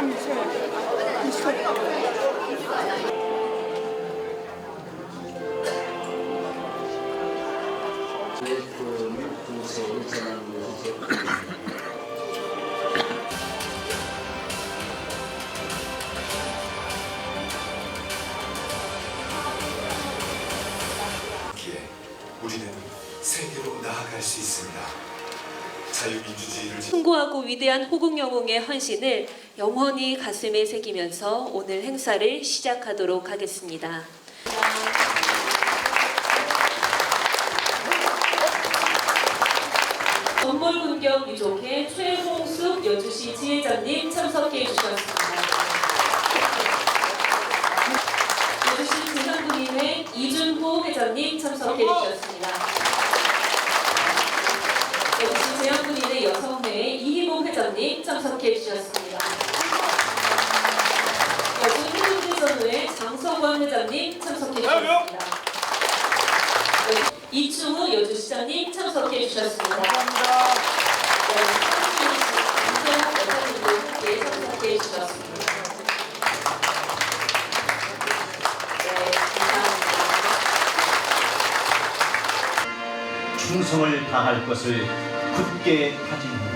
사람이 있어요. 있어. 우리는 세계로 나아갈 수 있습니다. 자유민주주의를 지- 숭고하고 위대한 호국 영웅의 헌신을 영원히 가슴에 새기면서 오늘 행사를 시작하도록 하겠습니다. 건물군경 유족회 최홍숙 여주시 지회장님 참석해 주셨습니다. 여주시 재산군인회 이준호 회장님 참석해 주셨습니다. 여주시 재산군인회 여성회 회장님 참석해 주셨습니다. 여주 해군대전회 장성원 회장님 참석해 주셨습니다. 이충우 여주시장님 참석해 주셨습니다. 여사님도 함께 참석해 주셨습니다. 네, 감사합니다. 충성을 다할 것을 굳게 다짐합니다.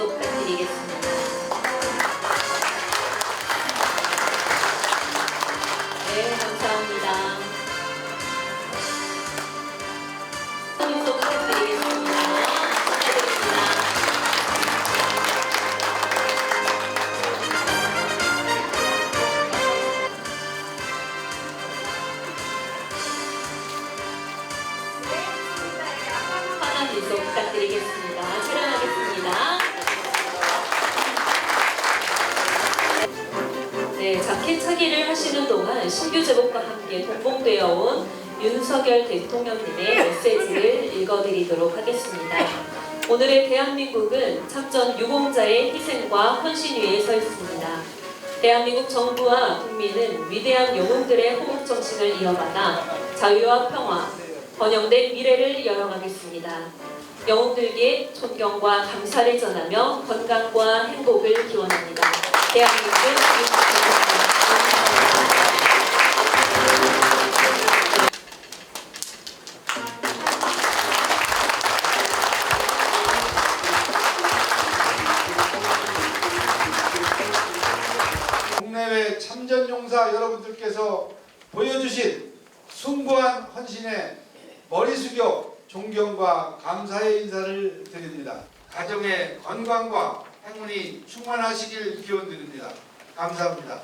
미소 부탁드리겠습니다. 네, 감사합니다. 미소 부탁드리겠습니다. 신규 제복과 함께 동봉되어 온 윤석열 대통령님의 메시지를 읽어드리도록 하겠습니다. 오늘의 대한민국은 참전 유공자의 희생과 헌신 위에 서 있습니다. 대한민국 정부와 국민은 위대한 영웅들의 호국 정신을 이어받아 자유와 평화, 번영된 미래를 열어가겠습니다. 영웅들께 존경과 감사를 전하며 건강과 행복을 기원합니다. 대한민국 민주주 국내외 참전용사 여러분들께서 보여주신 숭고한 헌신에 머리 숙여 존경과 감사의 인사를 드립니다. 가정의 건강과 행운이 충만하시길 기원 드립니다. 감사합니다.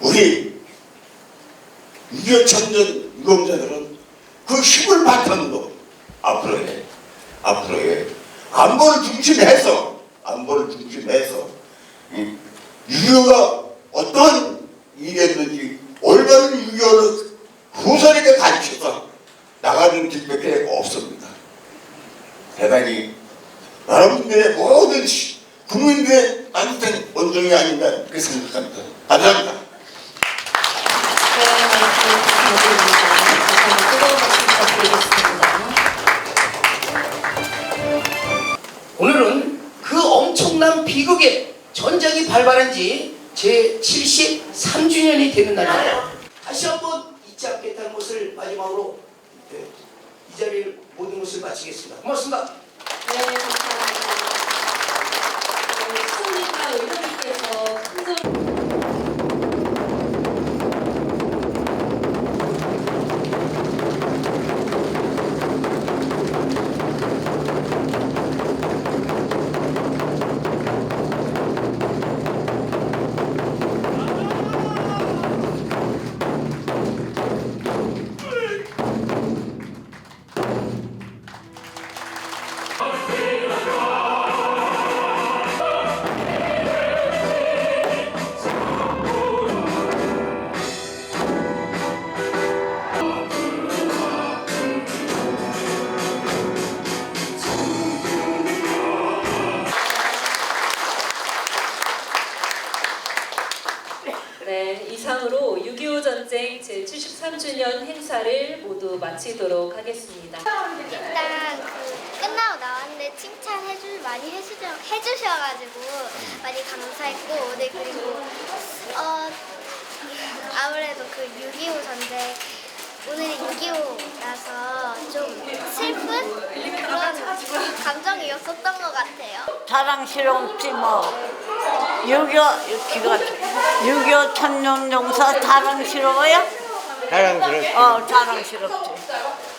우리 6.25 참전 유공자들은 그 힘을 바탕으로 앞으로의 앞으로의 안보를 중심해서 안보를 중심해서 6.25가 어떤 일이었는지 올바른 6.25를 후손에게 가르쳐서 나가는 길밖에 없습니다. 대단히 여러분들의 모든 시- 국민들의 따뜻한 원동이 아닌가 그렇게 생각합니다. 감사합니다. 오늘은 그 엄청난 비극의 전쟁이 발발한 지 제 73주년이 되는 날입니다. 다시 한번 잊지 않겠다는 것을 마지막으로 네, 이 자리에 모든 것을 마치겠습니다. 고맙습니다. 네, 감사합니다. 3주년 행사를 모두 마치도록 하겠습니다. 일단 끝나고 나왔는데 칭찬해 주 많이 해주셔 해주셔가지고 많이 감사했고 오늘 그리고 어 아무래도 그 6.25 전쟁 오늘 6.25라서 좀 슬픈 그런 감정이었었던 것 같아요. 사랑스럽지 뭐. 6.25, 기가 6.25 참념 용사 사랑스러워요? 자랑스럽죠. 어 자랑스럽지.